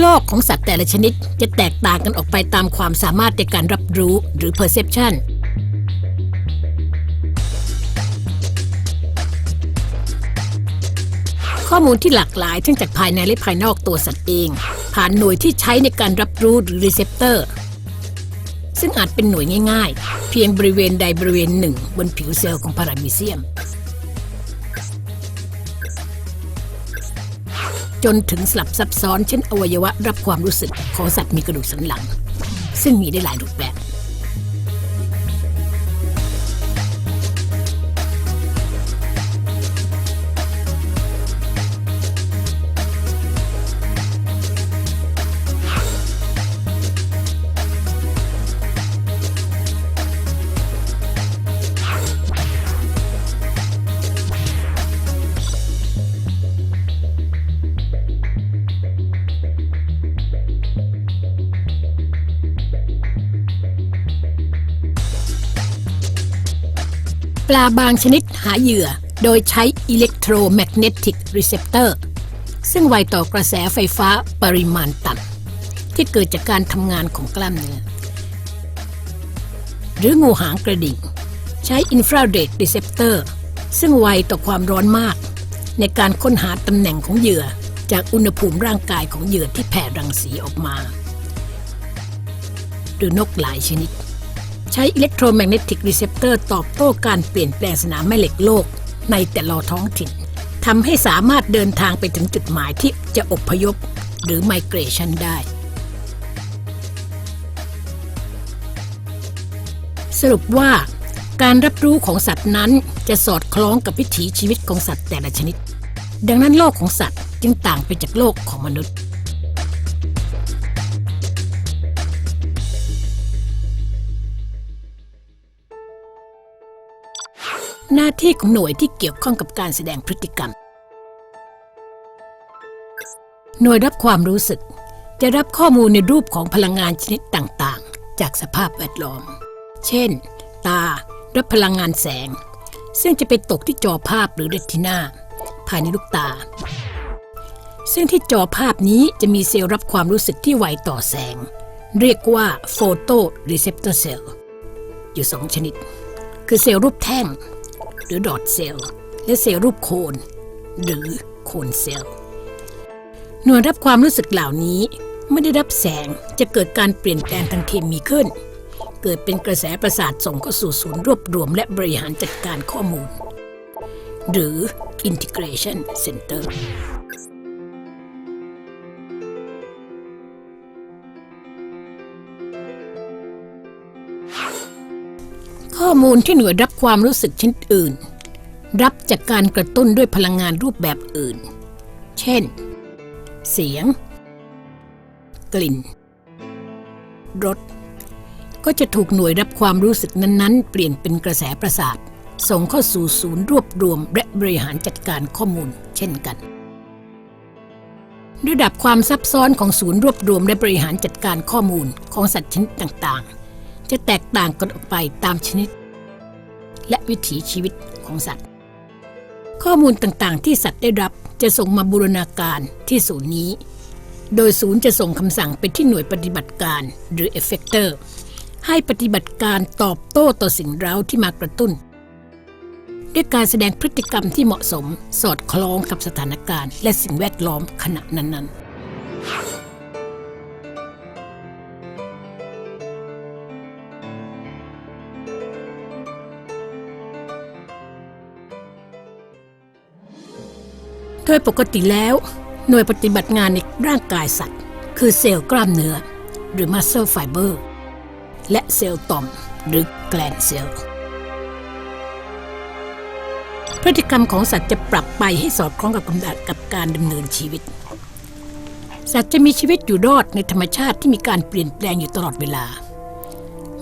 โลกของสัตว์แต่ละชนิดจะแตกต่างกันออกไปตามความสามารถในการรับรู้หรือ perception ข้อมูลที่หลากหลายทั้งจากภายในและภายนอกตัวสัตว์เอง ผ่านหน่วยที่ใช้ในการรับรู้หรือ receptor ซึ่งอาจเป็นหน่วยง่ายๆ เพียงบริเวณใดบริเวณหนึ่ง บนผิวเซลล์ของพารามิเซียม จนถึงสลับซับซ้อนเช่นอวัยวะรับความรู้สึกของสัตว์มีกระดูกสันหลัง ซึ่งมีได้หลายรูปแบบ ปลาบางชนิดหาเหยื่อ โดยใช้ electromagnetic receptor ซึ่งไวต่อกระแสไฟฟ้าปริมาณต่ำที่เกิดจากการทำงานของกล้ามเนื้อ หรืองูหางกระดิ่ง ใช้ infrared receptor ซึ่งไวต่อความร้อนมาก ในการค้นหาตำแหน่งของเหยื่อ จากอุณหภูมิร่างกายของเหยื่อที่แผ่รังสีออกมา หรือนกหลายชนิด ใช้ electromagnetic receptor ตอร์ตอบโต้การเปลี่ยนแปลงสนามแม่เหล็กโลกในแต่ละท้องถิ่นทำให้สามารถเดินทางไปถึงจุดหมายที่จะอพยพหรือ migration ได้ สรุปว่าการรับรู้ของสัตว์นั้นจะสอดคล้องกับวิถีชีวิตของสัตว์แต่ละชนิด ดังนั้นโลกของสัตว์จึงต่างไปจากโลกของมนุษย์าที่ของหน่วยที่เกี่ยวข้องกับการแสดงพฤติกรรม หน่วยรับความรู้สึก จะรับข้อมูลในรูปของพลังงานชนิดต่างๆ จากสภาพแวดล้อม เช่น ตา รับพลังงานแสง ซึ่งจะไปตกที่จอภาพหรือเรตินาภายในลูกตา ซึ่งที่จอภาพนี้จะมีเซลล์รับความรู้สึกที่ไวต่อแสง เรียกว่า photo receptor cell อยู่สองชนิด คือเซลล์รูปแท่ง หรือดอทเซลล์และเซลล์รูปโคน หรือโคนเซลล์หน่วยรับความรู้สึกเหล่านี้ไม่ได้รับแสงจะเกิดการเปลี่ยนแปลงทางเคมีขึ้น เกิดเป็นกระแสประสาทส่งเข้าสู่ศูนย์รวบรวมและบริหารจัดการข้อมูล หรือ integration center ข้อมูลที่หน่วยรับความรู้สึกชนิดอื่น รับจากการกระตุ้นด้วยพลังงานรูปแบบอื่น เช่น เสียง กลิ่น รส ก็จะถูกหน่วยรับความรู้สึกนั้นๆ เปลี่ยนเป็นกระแสประสาท ส่งเข้าสู่ศูนย์รวบรวมและบริหารจัดการข้อมูล เช่นกันระดับความซับซ้อนของศูนย์รวบรวมและบริหารจัดการข้อมูลของสัตว์ชนิดต่างๆ จะแตกต่างกันออกไปตามชนิด และวิถีชีวิตของสัตว์ ข้อมูลต่างๆ ที่สัตว์ได้รับจะส่งมาบูรณาการที่ศูนย์นี้ โดยศูนย์จะส่งคำสั่งไปที่หน่วยปฏิบัติการหรือ effector ให้ปฏิบัติการตอบโต้ต่อสิ่งเร้าที่มากระตุ้น ด้วยการแสดงพฤติกรรมที่เหมาะสมสอดคล้องกับสถานการณ์ และสิ่งแวดล้อมขณะนั้นๆ โดยปกติแล้ว หน่วยปฏิบัติงานในร่างกายสัตว์ คือเซลล์กล้ามเนื้อ หรือ muscle fiber และเซลล์ต่อม หรือ gland cell พฤติกรรมของสัตว์จะปรับไปให้สอดคล้องกับกำลังกับการดำเนินชีวิต สัตว์จะมีชีวิตอยู่รอดในธรรมชาติที่มีการเปลี่ยนแปลงอยู่ตลอดเวลา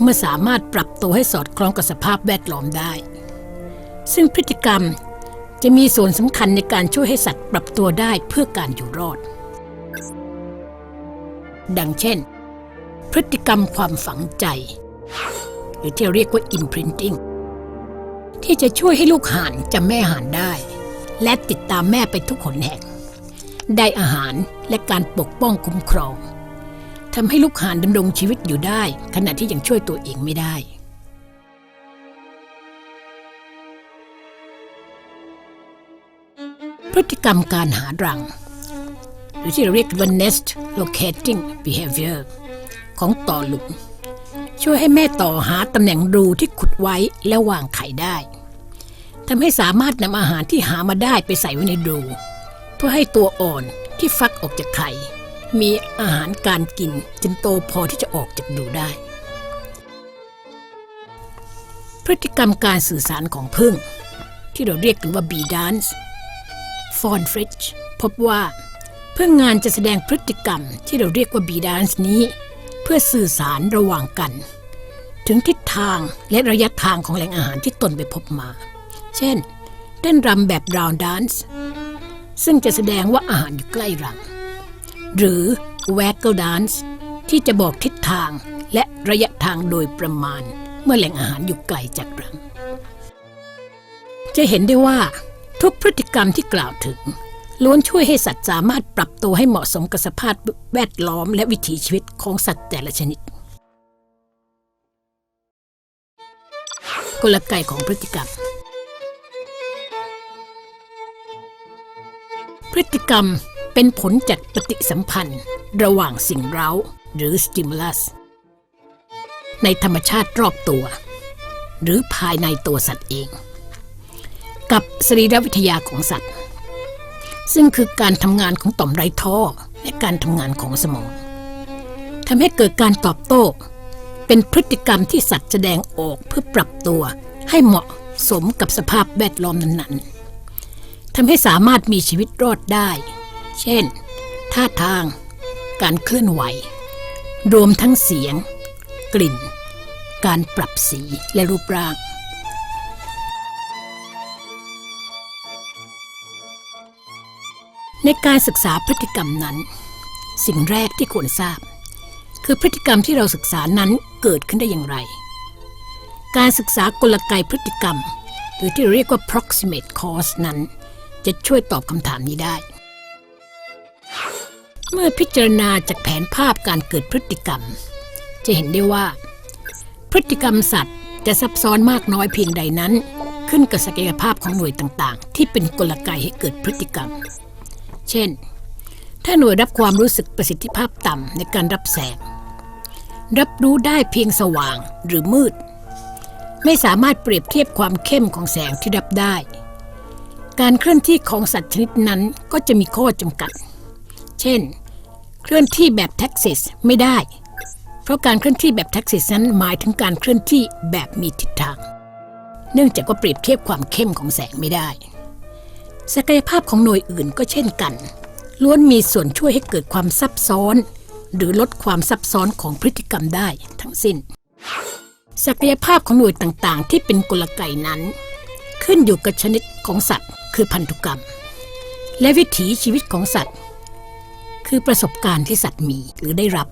เมื่อสามารถปรับตัวให้สอดคล้องกับสภาพแวดล้อมได้ ซึ่งพฤติกรรม จะมีส่วนสำคัญในการช่วยให้สัตว์ปรับตัวได้เพื่อการอยู่รอด ดังเช่น พฤติกรรมความฝังใจ หรือที่เรียกว่า imprinting ที่จะช่วยให้ลูกห่านจำแม่ห่านได้ และติดตามแม่ไปทุกหนแห่ง ได้อาหารและการปกป้องคุ้มครองทำให้ลูกห่านดำรงชีวิตอยู่ได้ ขณะที่ยังช่วยตัวเองไม่ได้ พฤติกรรมการหารัง หรือที่เราเรียกว่า nest locating behavior ของต่อหลุม ช่วยให้แม่ต่อหาตำแหน่งรูที่ขุดไว้และวางไข่ได้ทำให้สามารถนำอาหารที่หามาได้ไปใส่ไว้ในรูเพื่อให้ตัวอ่อนที่ฟักออกจากไข่ มีอาหารการกินจนโตพอที่จะออกจากรูได้ พฤติกรรมการสื่อสารของพึ่ง ที่เราเรียกกันว่า bee dance ฟอนฟริชพบว่า เพื่องานจะแสดงพฤติกรรมที่เราเรียกว่า bee dance นี้ เพื่อสื่อสารระหว่างกัน ถึงทิศทางและระยะทางของแหล่งอาหารที่ตนไปพบมา เช่นเต้นรำแบบ round dance ซึ่งจะแสดงว่าอาหารอยู่ใกล้รัง หรือ waggle dance ที่จะบอกทิศทางและระยะทางโดยประมาณ เมื่อแหล่งอาหารอยู่ไกลจากรัง จะเห็นได้ว่า ทุกพฤติกรรมที่กล่าวถึง ล้วนช่วยให้สัตว์สามารถปรับตัวให้เหมาะสมกับสภาพแวดล้อมและวิถีชีวิตของสัตว์แต่ละชนิด กลไกของพฤติกรรม พฤติกรรมเป็นผลจากปฏิสัมพันธ์ ระหว่างสิ่งเร้า หรือ stimulus ในธรรมชาติรอบตัว หรือภายในตัวสัตว์เอง กับสรีรวิทยาของสัตว์ ซึ่งคือการทำงานของต่อมไรท่อและการทำงานของสมองทำให้เกิดการตอบโต้ เป็นพฤติกรรมที่สัตว์แสดงออกเพื่อปรับตัว ให้เหมาะสมกับสภาพแวดล้อมนั้นๆทำให้สามารถมีชีวิตรอดได้ เช่น ท่าทาง การเคลื่อนไหว รวมทั้งเสียง กลิ่น การปรับสีและรูปร่าง ในการศึกษาพฤติกรรมนั้น สิ่งแรกที่ควรทราบ คือพฤติกรรมที่เราศึกษานั้นเกิดขึ้นได้อย่างไร การศึกษากลไกพฤติกรรม หรือที่เรียกว่า proximate cause นั้น จะช่วยตอบคำถามนี้ได้ เมื่อพิจารณาจากแผนภาพการเกิดพฤติกรรม จะเห็นได้ว่า พฤติกรรมสัตว์จะซับซ้อนมากน้อยเพียงใดนั้น ขึ้นกับศักยภาพของหน่วยต่างๆ ที่เป็นกลไกให้เกิดพฤติกรรม เช่น ถ้าหน่วยรับความรู้สึกประสิทธิภาพต่ำในการรับแสง รับรู้ได้เพียงสว่างหรือมืด ไม่สามารถเปรียบเทียบความเข้มของแสงที่รับได้ การเคลื่อนที่ของสัตว์ชนิดนั้นก็จะมีข้อจำกัด เช่น เคลื่อนที่แบบแท็กซิสไม่ได้ เพราะการเคลื่อนที่แบบแท็กซิสนั้นหมายถึงการเคลื่อนที่แบบมีทิศทาง เนื่องจากว่าเปรียบเทียบความเข้มของแสงไม่ได้ ศักยภาพของหน่วยอื่นก็เช่นกัน ล้วนมีส่วนช่วยให้เกิดความซับซ้อน หรือลดความซับซ้อนของพฤติกรรมได้ทั้งสิ้น ศักยภาพของหน่วยต่างๆ ที่เป็นกลไกนั้น ขึ้นอยู่กับชนิดของสัตว์ คือพันธุกรรม และวิถีชีวิตของสัตว์ คือประสบการณ์ที่สัตว์มีหรือได้รับ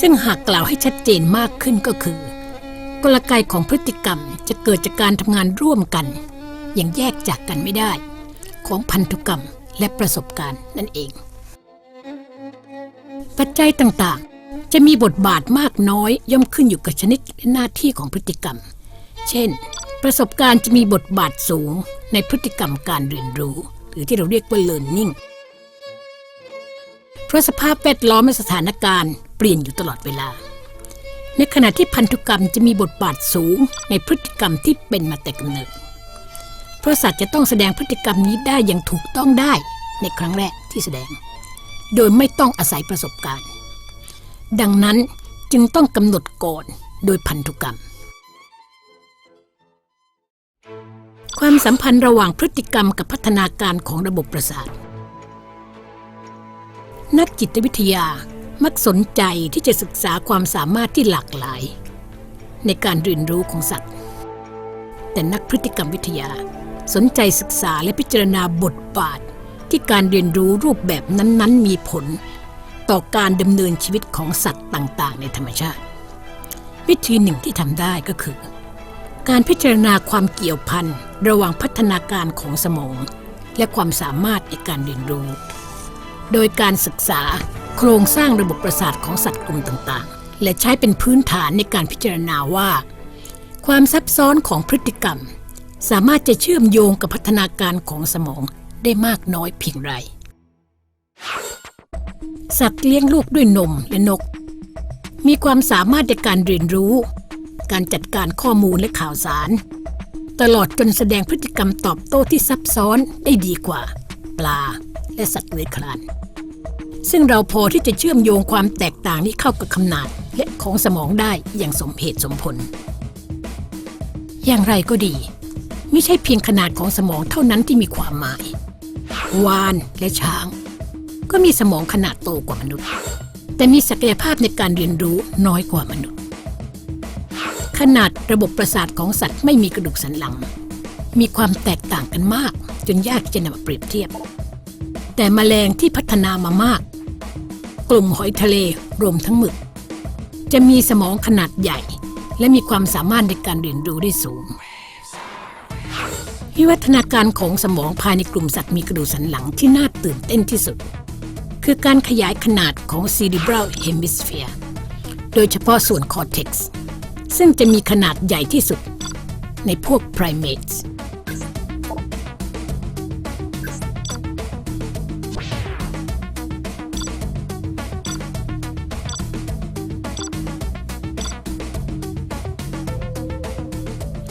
ซึ่งหากกล่าวให้ชัดเจนมากขึ้นก็คือ กลไกของพฤติกรรมจะเกิดจากการทำงานร่วมกันอย่างแยกจากกันไม่ได้ ของพันธุกรรมและประสบการณ์นั่นเอง ปัจจัยต่างๆ จะมีบทบาทมากน้อยย่อมขึ้นอยู่กับชนิดและหน้าที่ของพฤติกรรม เช่น ประสบการณ์จะมีบทบาทสูงในพฤติกรรมการเรียนรู้ หรือที่เราเรียกว่า learning เพราะสภาพแวดล้อมและสถานการณ์เปลี่ยนอยู่ตลอดเวลา ในขณะที่พันธุกรรมจะมีบทบาทสูงในพฤติกรรมที่เป็นมาแต่กำเนิด เพราะสัตว์จะต้องแสดงพฤติกรรมนี้ได้อย่างถูกต้องได้ในครั้งแรกที่แสดง โดยไม่ต้องอาศัยประสบการณ์ ดังนั้นจึงต้องกำหนดก่อนโดยพันธุกรรม ความสัมพันธ์ระหว่างพฤติกรรมกับพัฒนาการของระบบประสาท นักจิตวิทยามักสนใจที่จะศึกษาความสามารถที่หลากหลาย ในการเรียนรู้ของสัตว์ แต่นักพฤติกรรมวิทยา สนใจศึกษาและพิจารณาบทบาท ที่การเรียนรู้รูปแบบนั้นๆ มีผล ต่อการดำเนินชีวิตของสัตว์ต่างๆ ในธรรมชาติ วิธีหนึ่งที่ทำได้ก็คือ การพิจารณาความเกี่ยวพันระหว่างพัฒนาการของสมอง และความสามารถในการเรียนรู้ โดยการศึกษาโครงสร้างระบบประสาทของสัตว์กลุ่มต่างๆ และใช้เป็นพื้นฐานในการพิจารณาว่า ความซับซ้อนของพฤติกรรม สามารถจะเชื่อมโยงกับพัฒนาการของสมองได้มากน้อยเพียงไร สัตว์เลี้ยงลูกด้วยนมและนก มีความสามารถในการเรียนรู้ การจัดการข้อมูลและข่าวสาร ตลอดจนแสดงพฤติกรรมตอบโต้ที่ซับซ้อนได้ดีกว่า ปลาและสัตว์เลื้อยคลาน ซึ่งเราพอที่จะเชื่อมโยงความแตกต่างนี้เข้ากับขนาดและของสมองได้อย่างสมเหตุสมผล อย่างไรก็ดี ไม่ใช่เพียงขนาดของสมองเท่านั้นที่มีความหมาย วานและช้าง ก็มีสมองขนาดโตกว่ามนุษย์ แต่มีศักยภาพในการเรียนรู้น้อยกว่ามนุษย์ ขนาดระบบประสาทของสัตว์ไม่มีกระดูกสันหลัง มีความแตกต่างกันมาก จนยากที่จะนำมาเปรียบเทียบ แต่แมลงที่พัฒนามามาก กลุ่มหอยทะเลรวมทั้งหมึก จะมีสมองขนาดใหญ่ และมีความสามารถในการเรียนรู้ได้สูง วิวัฒนาการของสมองภายในกลุ่มสัตว์มีกระดูกสันหลังที่น่าตื่นเต้นที่สุด คือการขยายขนาดของ cerebral hemisphere โดยเฉพาะส่วน cortex ซึ่งจะมีขนาดใหญ่ที่สุด ในพวก primates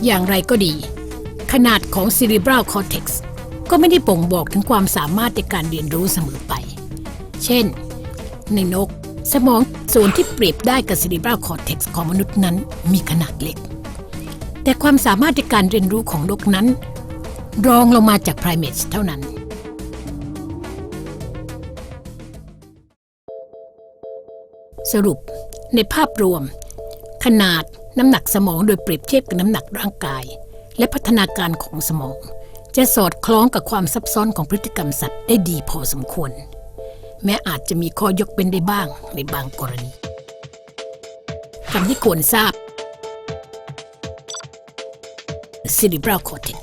อย่างไรก็ดี ขนาดของ cerebral cortex ก็ไม่ได้บ่งบอกถึงความสามารถในการเรียนรู้เสมอไป เช่น ในนก สมองส่วนที่เปรียบได้กับ cerebral cortex ของมนุษย์นั้นมีขนาดเล็ก แต่ความสามารถในการเรียนรู้ของนกนั้น รองลงมาจาก primates เท่านั้นสรุปในภาพรวม ขนาดน้ำหนักสมองโดยเปรียบเทียบกับน้ำหนักร่างกาย และพัฒนาการของสมอง จะสอดคล้องกับความซับซ้อนของพฤติกรรมสัตว์ได้ดีพอสมควร แม้อาจจะมีข้อยกเว้นได้บ้างในบางกรณีคำที่ควรทราบ cerebral cortex